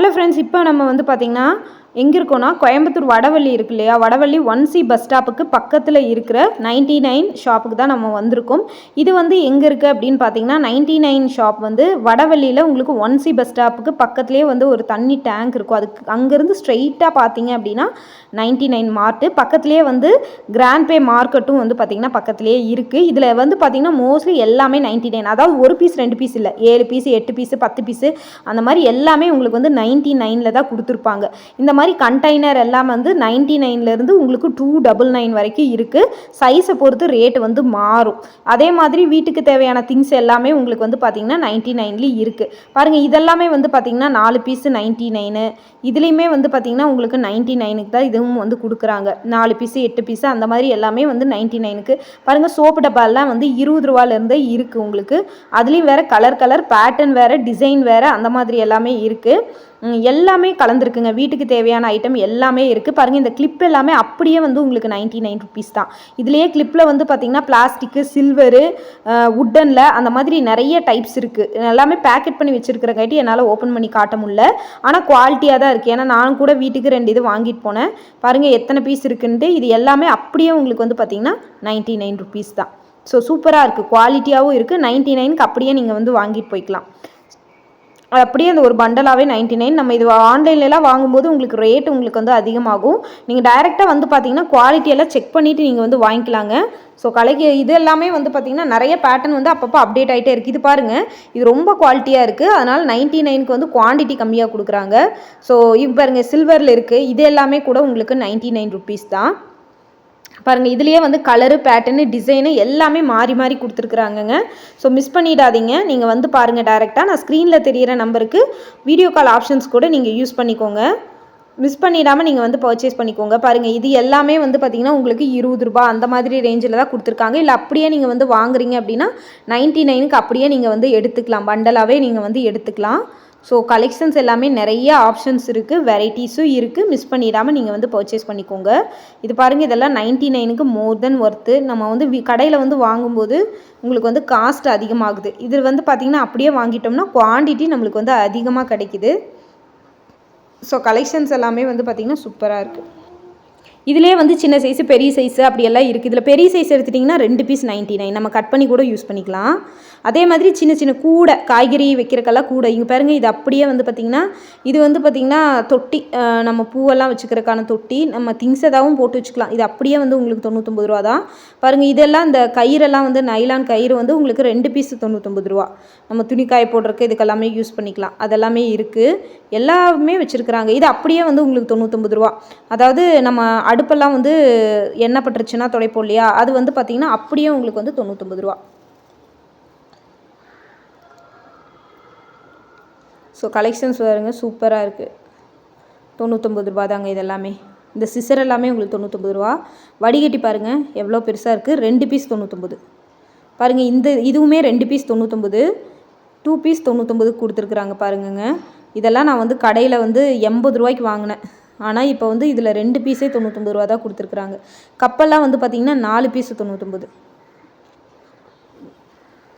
Hello friends இப்போ நம்ம வந்து பார்த்திங்கன்னா எங்கே இருக்கோன்னா கோயம்புத்தூர் வடவள்ளி இருக்கு இல்லையா? வடவள்ளி ஒன் சி பஸ் ஸ்டாப்புக்கு பக்கத்தில் இருக்கிற நைன்டி நைன் ஷாப்புக்கு தான் நம்ம வந்திருக்கோம். இது வந்து எங்கே இருக்குது அப்படின்னு பார்த்தீங்கன்னா நைன்டி நைன் ஷாப் வந்து வடவள்ளியில் உங்களுக்கு ஒன் சி பஸ் ஸ்டாப்புக்கு பக்கத்துலேயே வந்து ஒரு தண்ணி டேங்க் இருக்கும். அதுக்கு அங்கேருந்து ஸ்ட்ரெயிட்டாக பார்த்தீங்க அப்படின்னா நைன்டி நைன் மார்ட்டு பக்கத்துலேயே வந்து கிராண்ட் பே மார்க்கெட்டும் வந்து பார்த்திங்கன்னா பக்கத்துலேயே இருக்குது இதில் வந்து பார்த்திங்கன்னா மோஸ்ட்லி எல்லாமே நைன்டி நைன் அதாவது ஒரு பீஸ் ரெண்டு பீஸ் இல்லை. ஏழு பீஸ் எட்டு பீஸு பத்து பீஸு அந்த மாதிரி எல்லாமே உங்களுக்கு வந்து நைன்டி நைனில் தான் கொடுத்துருப்பாங்க. இந்த மாதிரி கண்டெய்னர் எல்லாம் வந்து நைன்டி நைன்லேருந்து உங்களுக்கு டூ டபுள் நைன் வரைக்கும் இருக்குது சைஸை பொறுத்து ரேட்டு வந்து மாறும். அதே மாதிரி வீட்டுக்கு தேவையான திங்ஸ் எல்லாமே உங்களுக்கு வந்து பார்த்திங்கன்னா நைன்டி நைன்லேயும் இருக்குது பாருங்கள் இதெல்லாமே வந்து பார்த்திங்கன்னா நாலு பீஸு நைன்டி நைனு இதுலேயுமே வந்து பார்த்திங்கன்னா உங்களுக்கு நைன்டி நைனுக்கு தான் இதுவும் வந்து கொடுக்குறாங்க. நாலு பீஸு எட்டு பீஸு அந்த மாதிரி எல்லாமே வந்து நைன்டி நைனுக்கு பாருங்கள் சோப்பு டப்பாலாம் வந்து இருபது ரூபாலேருந்தே இருக்குது உங்களுக்கு. அதுலேயும் வேறு கலர் கலர் பேட்டர்ன் வேறு டிசைன் வேறு அந்த மாதிரி எல்லாமே இருக்குது எல்லாமே கலந்துருக்குங்க. வீட்டுக்கு தேவையான ஐட்டம் எல்லாமே இருக்குது பாருங்கள் இந்த கிளிப் எல்லாமே அப்படியே வந்து உங்களுக்கு நைன்ட்டி நைன் ருபீஸ் தான். இதுலேயே கிளிப்பில் வந்து பார்த்திங்கன்னா பிளாஸ்டிக்கு சில்வரு உட்டனில் அந்த மாதிரி நிறைய டைப்ஸ் இருக்குது எல்லாமே பேக்கெட் பண்ணி வச்சுருக்கிறங்காட்டி என்னால் ஓப்பன் பண்ணி காட்ட முடில ஆனால் குவாலிட்டியாக தான் இருக்குது ஏன்னா நான் கூட வீட்டுக்கு ரெண்டு இது வாங்கிட்டு போனேன். பாருங்கள் எத்தனை பீஸ் இருக்குன்ட்டு இது எல்லாமே அப்படியே உங்களுக்கு வந்து பார்த்திங்கன்னா நைன்ட்டி நைன் ருபீஸ் தான் ஸோ சூப்பராக இருக்குது குவாலிட்டியாகவும் இருக்குது நைன்ட்டி நைனுக்கு அப்படியே நீங்கள் வந்து வாங்கிட்டு போய்க்கலாம். அப்படியே அந்த ஒரு பண்டலாகவே நைன்ட்டி நைன் நம்ம இது ஆன்லைன்லலாம் வாங்கும்போது உங்களுக்கு ரேட் உங்களுக்கு வந்து அதிகமாகும். நீங்கள் டைரெக்டாக வந்து பார்த்தீங்கன்னா குவாலிட்டியெல்லாம் செக் பண்ணிவிட்டு நீங்கள் வந்து வாங்கிக்கலாங்க. ஸோ கலைக்கு இது எல்லாமே வந்து பார்த்திங்கன்னா நிறைய பேட்டர்ன் வந்து அப்பப்போ அப்டேட் ஆகிட்டே இருக்குது இது பாருங்கள் இது ரொம்ப குவாலிட்டியாக இருக்குது அதனால் நைன்ட்டி நைனுக்கு வந்து குவான்டிட்டி கம்மியாக கொடுக்குறாங்க. ஸோ இது பாருங்கள் சில்வரில் இருக்குது இது எல்லாமே கூட உங்களுக்கு நைன்ட்டி நைன் ருபீஸ் தான். பாருங்கள் இதுலேயே வந்து கலரு பேட்டர்னு டிசைனு எல்லாமே மாறி மாறி கொடுத்துருக்குறாங்கங்க. ஸோ மிஸ் பண்ணிடாதீங்க. நீங்கள் வந்து பாருங்கள் டைரெக்டாக நான் ஸ்க்ரீனில் தெரிகிற நம்பருக்கு வீடியோ கால் ஆப்ஷன்ஸ் கூட நீங்கள் யூஸ் பண்ணிக்கோங்க. மிஸ் பண்ணிடாமல் நீங்கள் வந்து பர்ச்சேஸ் பண்ணிக்கோங்க. பாருங்கள் இது எல்லாமே வந்து பார்த்திங்கன்னா உங்களுக்கு இருபது ரூபா அந்த மாதிரி ரேஞ்சில் தான் கொடுத்துருக்காங்க. இல்லை அப்படியே நீங்கள் வந்து வாங்குறீங்க அப்படின்னா நைன்ட்டி நைனுக்கு அப்படியே நீங்கள் வந்து எடுத்துக்கலாம். பண்டலாகவே நீங்கள் வந்து எடுத்துக்கலாம். ஸோ கலெக்ஷன்ஸ் எல்லாமே நிறைய ஆப்ஷன்ஸ் இருக்குது வெரைட்டிஸும் இருக்குது மிஸ் பண்ணிடாமல் நீங்கள் வந்து பர்ச்சேஸ் பண்ணிக்கோங்க. இது பாருங்கள் இதெல்லாம் நைன்ட்டி நைனுக்கு மோர் தென் ஒர்த்து நம்ம வந்து வி கடையில் வந்து வாங்கும்போது உங்களுக்கு வந்து காஸ்ட் அதிகமாகுது. இது வந்து பார்த்திங்கன்னா அப்படியே வாங்கிட்டோம்னா குவான்டிட்டி நம்மளுக்கு வந்து அதிகமாக கிடைக்குது. ஸோ கலெக்ஷன்ஸ் எல்லாமே வந்து பார்த்திங்கன்னா சூப்பராக இருக்குது இதிலே வந்து சின்ன சைஸு பெரிய சைஸு அப்படியெல்லாம் இருக்குது இதில் பெரிய சைஸ் எடுத்துட்டிங்கன்னா ரெண்டு பீஸ் நைன்ட்டி நைன் நம்ம கட் பண்ணி கூட யூஸ் பண்ணிக்கலாம். அதே மாதிரி சின்ன சின்ன கூடை காய்கறி வைக்கிறக்கெல்லாம் கூடை இங்கே பாருங்கள் இது அப்படியே வந்து பார்த்திங்கன்னா இது வந்து பார்த்திங்கன்னா தொட்டி நம்ம பூவெல்லாம் வச்சுக்கிறதுக்கான தொட்டி நம்ம திங்ஸ் எதாவும் போட்டு வச்சுக்கலாம். இது அப்படியே வந்து உங்களுக்கு தொண்ணூற்றொம்பது ரூபா தான். பாருங்கள் இதெல்லாம் இந்த கயிறெல்லாம் வந்து நைலான் கயிறு வந்து உங்களுக்கு ரெண்டு பீஸ் தொண்ணூற்றொம்பது ரூபா. நம்ம துணி காய போடுறதுக்கு இதுக்கெல்லாமே யூஸ் பண்ணிக்கலாம். அதெல்லாமே இருக்குது எல்லாமே வச்சுருக்குறாங்க. இது அப்படியே வந்து உங்களுக்கு தொண்ணூற்றொம்பது ரூபா. அதாவது நம்ம அடுப்பெல்லாம் வந்து எண்ணெய் பட்டுருச்சுன்னா துடைப்போம் இல்லையா? அது வந்து பார்த்திங்கன்னா அப்படியே உங்களுக்கு வந்து தொண்ணூற்றொம்பது ரூபா. ஸோ கலெக்ஷன்ஸ் வருங்க சூப்பராக இருக்குது தொண்ணூற்றொம்பது ரூபா தாங்க இதெல்லாமே இந்த சிசர் எல்லாமே உங்களுக்கு தொண்ணூற்றொம்பது ரூபா. வடிகட்டி பாருங்கள் எவ்வளோ பெருசாக இருக்குது ரெண்டு பீஸ் தொண்ணூற்றொம்பது பாருங்கள் இந்த இதுவுமே ரெண்டு பீஸ் தொண்ணூற்றொம்பது டூ பீஸ் தொண்ணூற்றொம்பது கொடுத்துருக்குறாங்க பாருங்கங்க. இதெல்லாம் நான் வந்து கடையில் வந்து எண்பது ரூபாய்க்கு வாங்கினேன். ஆனால் இப்போ வந்து இதில் ரெண்டு பீஸே தொண்ணூற்றொம்பது ரூபா தான் கொடுத்துருக்குறாங்க. கப்பல்லாம் வந்து பார்த்திங்கன்னா நாலு பீஸு தொண்ணூற்றொம்பது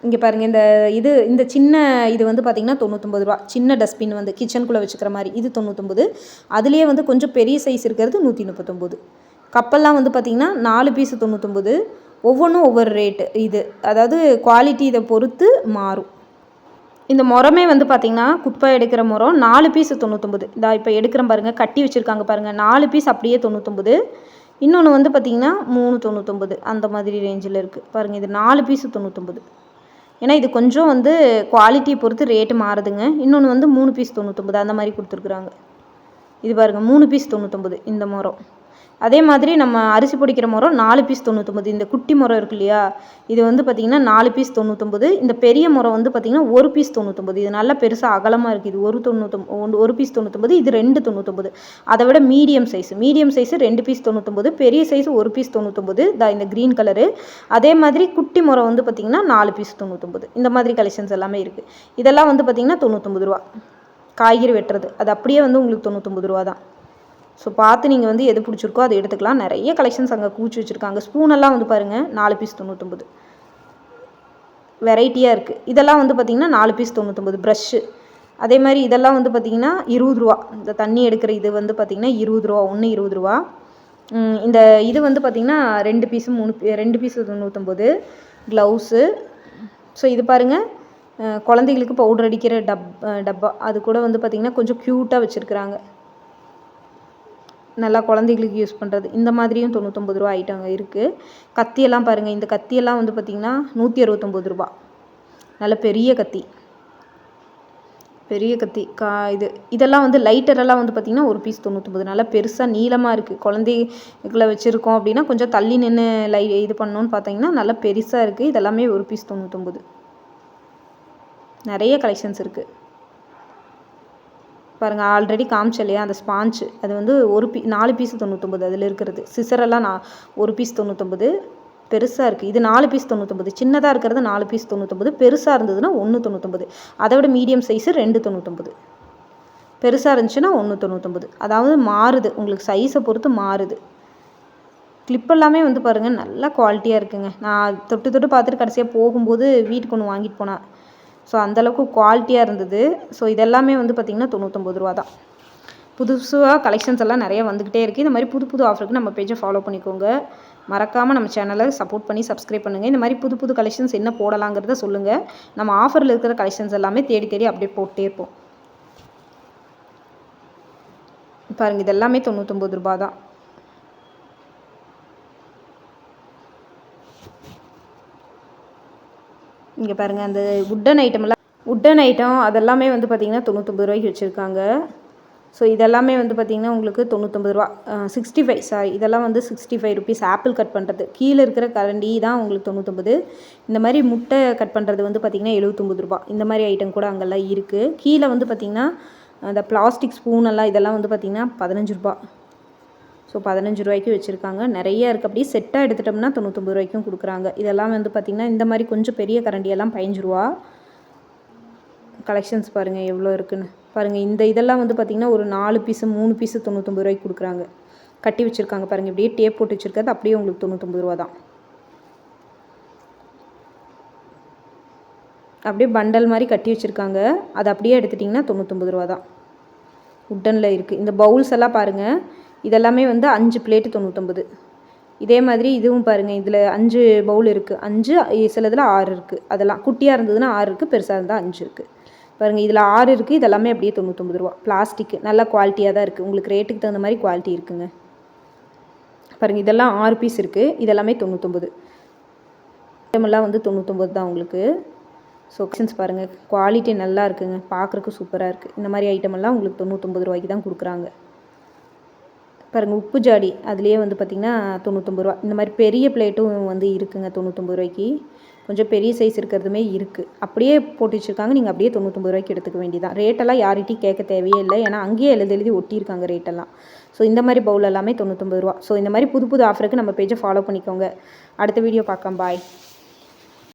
இங்கே பாருங்கள் இந்த இது இந்த சின்ன இது வந்து பார்த்திங்கன்னா தொண்ணூற்றொம்பது ரூபா. சின்ன டஸ்ட்பின் வந்து கிச்சனுக்குள்ளே வச்சுக்கிற மாதிரி இது தொண்ணூற்றொம்பது அதுலேயே வந்து கொஞ்சம் பெரிய சைஸ் இருக்கிறது நூற்றி முப்பத்தொம்போது கப்பல்லாம் வந்து பார்த்திங்கன்னா நாலு பீஸு தொண்ணூற்றொம்பது ஒவ்வொன்றும் ஒவ்வொரு ரேட்டு இது. அதாவது குவாலிட்டி இதை பொறுத்து மாறும். இந்த முறமே வந்து பார்த்திங்கன்னா குப்பை எடுக்கிற முறம் நாலு பீஸ் தொண்ணூத்தொம்பது இதா இப்போ எடுக்கிற பாருங்கள் கட்டி வச்சுருக்காங்க பாருங்கள் நாலு பீஸ் அப்படியே தொண்ணூத்தொம்பது இன்னொன்று வந்து பார்த்திங்கன்னா மூணு தொண்ணூத்தொம்பது அந்த மாதிரி ரேஞ்சில் இருக்குது பாருங்கள் இது நாலு பீஸு தொண்ணூத்தொம்பது ஏன்னா இது கொஞ்சம் வந்து குவாலிட்டியை பொறுத்து ரேட்டு மாறுதுங்க. இன்னொன்று வந்து மூணு பீஸ் தொண்ணூத்தொம்பது அந்த மாதிரி கொடுத்துருக்குறாங்க. இது பாருங்கள் மூணு பீஸ் தொண்ணூத்தொம்பது இந்த முறம் அதே மாதிரி நம்ம அரிசி பொடிக்கிற முறம் நாலு பீஸ் தொண்ணூற்றொம்பது இந்த குட்டி முறம் இருக்கு இல்லையா? இது வந்து பார்த்திங்கன்னா நாலு பீஸ் தொண்ணூற்றொம்பது இந்த பெரிய முறம் வந்து பார்த்திங்கன்னா ஒரு பீஸ் தொண்ணூற்றொம்பது இது நல்லா பெருசாக அகலமாக இருக்குது இது ஒரு தொண்ணூத்தொம்பது ஒரு பீஸ் தொண்ணூற்றொம்பது இது ரெண்டு தொண்ணூற்றொம்பது அதை விட மீடியம் சைஸ் மீடியம் சைஸு ரெண்டு பீஸ் தொண்ணூற்றொம்பது பெரிய சைஸ் ஒரு பீஸ் தொண்ணூற்றொம்பது தான் இந்த க்ரீன் கலரு அதே மாதிரி குட்டி முறம் வந்து பார்த்திங்கன்னா நாலு பீஸ் தொண்ணூற்றொம்பது இந்த மாதிரி கலெக்ஷன்ஸ் எல்லாமே இருக்குது இதெல்லாம் வந்து பார்த்திங்கன்னா தொண்ணூற்றொம்பது ரூபா. காய்கறி வெட்டுறது. அது அப்படியே வந்து உங்களுக்கு தொண்ணூற்றொம்பது ரூபா தான். ஸோ பார்த்து நீங்கள் வந்து எது பிடிச்சிருக்கோ அதை எடுத்துக்கலாம். நிறைய கலெக்ஷன்ஸ் அங்கே கூச்சி வச்சுருக்காங்க. ஸ்பூனெல்லாம் வந்து பாருங்கள் நாலு பீஸ் தொண்ணூற்றொம்பது வெரைட்டியாக இருக்குது இதெல்லாம் வந்து பார்த்திங்கன்னா நாலு பீஸ் தொண்ணூற்றொம்பது ப்ரஷ்ஷு அதே மாதிரி இதெல்லாம் வந்து பார்த்திங்கன்னா இருபது ரூபா. இந்த தண்ணி எடுக்கிற இது வந்து பார்த்திங்கன்னா இருபது ரூபா. ஒன்று இருபது ரூபா. இந்த இது வந்து பார்த்திங்கன்னா ரெண்டு பீஸு மூணு ரெண்டு பீஸு தொண்ணூற்றொம்பது க்ளவுஸு ஸோ இது பாருங்கள் குழந்தைகளுக்கு பவுடர் அடிக்கிற டப் டப்பா. அது கூட வந்து பார்த்திங்கன்னா கொஞ்சம் க்யூட்டாக வச்சுருக்குறாங்க. நல்லா குழந்தைகளுக்கு யூஸ் பண்ணுறது இந்த மாதிரியும் தொண்ணூத்தொம்பது ரூபா ஐட்டம் இருக்குது கத்தியெல்லாம் பாருங்கள் இந்த கத்தியெல்லாம் வந்து பார்த்திங்கன்னா நூற்றி அறுபத்தொம்பது ரூபா நல்ல பெரிய கத்தி. பெரிய கத்தி. கா இது இதெல்லாம் வந்து லைட்டரெல்லாம் வந்து பார்த்திங்கன்னா ஒரு பீஸ் தொண்ணூத்தொம்பது நல்லா பெருசாக நீளமாக இருக்குது குழந்தைகளை வச்சுருக்கோம் அப்படின்னா கொஞ்சம் தள்ளி நின்று லை இது பண்ணோன்னு பார்த்தீங்கன்னா நல்லா பெருசாக இருக்குது இதெல்லாமே ஒரு பீஸ் தொண்ணூத்தொம்பது நிறைய கலெக்ஷன்ஸ் இருக்குது பாருங்கள் ஆல்ரெடி காமிச்ச இல்லையா அந்த ஸ்பாஞ்சு அது வந்து ஒரு பீ நாலு பீஸ் தொண்ணூற்றொம்பது அதில் இருக்கிறது சிசரெல்லாம் நான் ஒரு பீஸ் தொண்ணூத்தொம்பது பெருசாக இருக்குது இது நாலு பீஸ் தொண்ணூற்றொம்பது சின்னதாக இருக்கிறது நாலு பீஸ் தொண்ணூற்றொம்பது பெருசாக இருந்ததுன்னா ஒன்று தொண்ணூற்றொம்பது அதை விட மீடியம் சைஸு ரெண்டு தொண்ணூற்றொம்பது பெருசாக இருந்துச்சுன்னா ஒன்று தொண்ணூற்றொம்பது அதாவது மாறுது. உங்களுக்கு சைஸை பொறுத்து மாறுது. கிளிப் எல்லாமே வந்து பாருங்கள் நல்லா குவாலிட்டியாக இருக்குங்க. நான் தொட்டு தொட்டு பார்த்துட்டு கடைசியாக போகும்போது வீட்டுக்கு ஒன்று வாங்கிட்டு போனேன் ஸோ அந்தளவுக்கு குவாலிட்டியாக இருந்தது. ஸோ இதெல்லாமே வந்து பார்த்திங்கன்னா தொண்ணூத்தொம்பது ரூபா தான். புதுசாக கலெக்ஷன்ஸ் எல்லாம் நிறைய வந்துக்கிட்டே இருக்குது இந்த மாதிரி புது புது ஆஃபருக்கு நம்ம பேஜை ஃபாலோ பண்ணிக்கோங்க. மறக்காமல் நம்ம சேனலை சப்போர்ட் பண்ணி சப்ஸ்கிரைப் பண்ணுங்கள் இந்த மாதிரி புது புது கலெக்ஷன்ஸ் என்ன போடலாங்கிறத சொல்லுங்கள் நம்ம ஆஃபரில் இருக்கிற கலெக்ஷன்ஸ் எல்லாமே தேடி தேடி அப்டேட் போட்டே இருப்போம். பாருங்கள் இதெல்லாமே தொண்ணூற்றொம்பது ரூபா தான். இங்கே பாருங்கள் அந்த உட்டன் ஐட்டமெல்லாம் உட்டன் ஐட்டம் அதெல்லாமே வந்து பார்த்திங்கன்னா தொண்ணூத்தொம்பது ரூபாய்க்கு வச்சுருக்காங்க. ஸோ இதெல்லாமே வந்து பார்த்திங்கன்னா உங்களுக்கு தொண்ணூத்தொம்பது ரூபா சிக்ஸ்டி ஃபைவ் சாரி இதெல்லாம் வந்து sixty five rupees apple cut பண்ணுறது கீழே இருக்கிற கரண்டி தான் உங்களுக்கு தொண்ணூத்தொம்பது இந்த மாதிரி முட்டை கட் பண்ணுறது வந்து பார்த்திங்கன்னா எழுபத்தொம்பது ரூபா. இந்த மாதிரி ஐட்டம் கூட அங்கெல்லாம் இருக்குது கீழே வந்து பார்த்திங்கன்னா அந்த பிளாஸ்டிக் ஸ்பூன் எல்லாம் இதெல்லாம் வந்து பார்த்திங்கன்னா பதினஞ்சு ரூபா. ஸோ பதினஞ்சு ரூபாய்க்கு வச்சுருக்காங்க. நிறைய இருக்குது அப்படியே செட்டாக எடுத்துட்டோம்னா தொண்ணூத்தொம்பது ரூபாய்க்கும் கொடுக்குறாங்க. இதெல்லாம் வந்து பார்த்திங்கன்னா இந்த மாதிரி கொஞ்சம் பெரிய கரண்டியெல்லாம் பதினஞ்சு ரூபா கலெக்ஷன்ஸ் பாருங்கள் எவ்வளோ இருக்குன்னு. பாருங்கள் இந்த இதெல்லாம் வந்து பார்த்திங்கன்னா ஒரு நாலு பீஸு மூணு பீஸு தொண்ணூத்தொம்பது ரூபாய்க்கு கொடுக்குறாங்க. கட்டி வச்சுருக்காங்க பாருங்கள் இப்படியே டேப் போட்டு வச்சுருக்கிறது அப்படியே உங்களுக்கு தொண்ணூத்தொம்பது ரூபா தான். அப்படியே பண்டல் மாதிரி கட்டி வச்சுருக்காங்க. அதை அப்படியே எடுத்துட்டிங்கன்னா தொண்ணூத்தொம்பது ரூபா தான். உட்டனில் இருக்குது இந்த பவுல்ஸ் எல்லாம் பாருங்கள் இதெல்லாமே வந்து அஞ்சு பிளேட்டு தொண்ணூத்தொம்பது இதே மாதிரி இதுவும் பாருங்கள் இதில் அஞ்சு பவுல் இருக்குது அஞ்சு சிலதில் ஆறு இருக்குது அதெல்லாம் குட்டியாக இருந்ததுன்னா ஆறு இருக்குது பெருசாக இருந்தால் அஞ்சு இருக்குது பாருங்கள் இதில் ஆறு இருக்குது இதெல்லாமே அப்படியே தொண்ணூத்தொம்பது ரூபா. பிளாஸ்டிக்கு நல்ல குவாலிட்டியாக தான் இருக்குது உங்களுக்கு ரேட்டுக்கு தகுந்த மாதிரி குவாலிட்டி இருக்குங்க. பாருங்கள் இதெல்லாம் ஆறு பீஸ் இருக்குது இதெல்லாமே தொண்ணூத்தொம்பது ஐட்டமெல்லாம் வந்து தொண்ணூத்தொம்பது தான் உங்களுக்கு. ஸோ ஆப்ஷன்ஸ் பாருங்கள் குவாலிட்டி நல்லா இருக்குங்க. பார்க்குறக்கு சூப்பராக இருக்குது இந்த மாதிரி ஐட்டமெல்லாம் உங்களுக்கு தொண்ணூத்தொம்பது ரூபாய்க்கு தான் கொடுக்குறாங்க. பாருங்கள் உப்பு ஜாடி. அதுலேயே வந்து பார்த்திங்கன்னா தொண்ணூத்தொம்பது ரூபா. இந்த மாதிரி பெரிய பிளேட்டும் வந்து இருக்குங்க தொண்ணூத்தொம்பது ரூபாய்க்கு. கொஞ்சம் பெரிய சைஸ் இருக்கிறதுமே இருக்குது அப்படியே போட்டு வச்சுருக்காங்க. நீங்கள் அப்படியே தொண்ணூத்தொம்பது ரூபாய்க்கு எடுத்துக்க வேண்டியதான் ரேட்டெல்லாம் யார்கிட்டையும் கேட்க தேவையே இல்லை. ஏன்னா அங்கேயே எழுதி எழுதி ஒட்டியிருக்காங்க ரேட்டெல்லாம். ஸோ இந்த மாதிரி பவுல் எல்லாமே தொண்ணூத்தொம்பது ரூபா. ஸோ இந்த மாதிரி புது புது ஆஃபருக்கு நம்ம பேஜை ஃபாலோ பண்ணிக்கோங்க. அடுத்த வீடியோ பார்க்கலாம். பாய்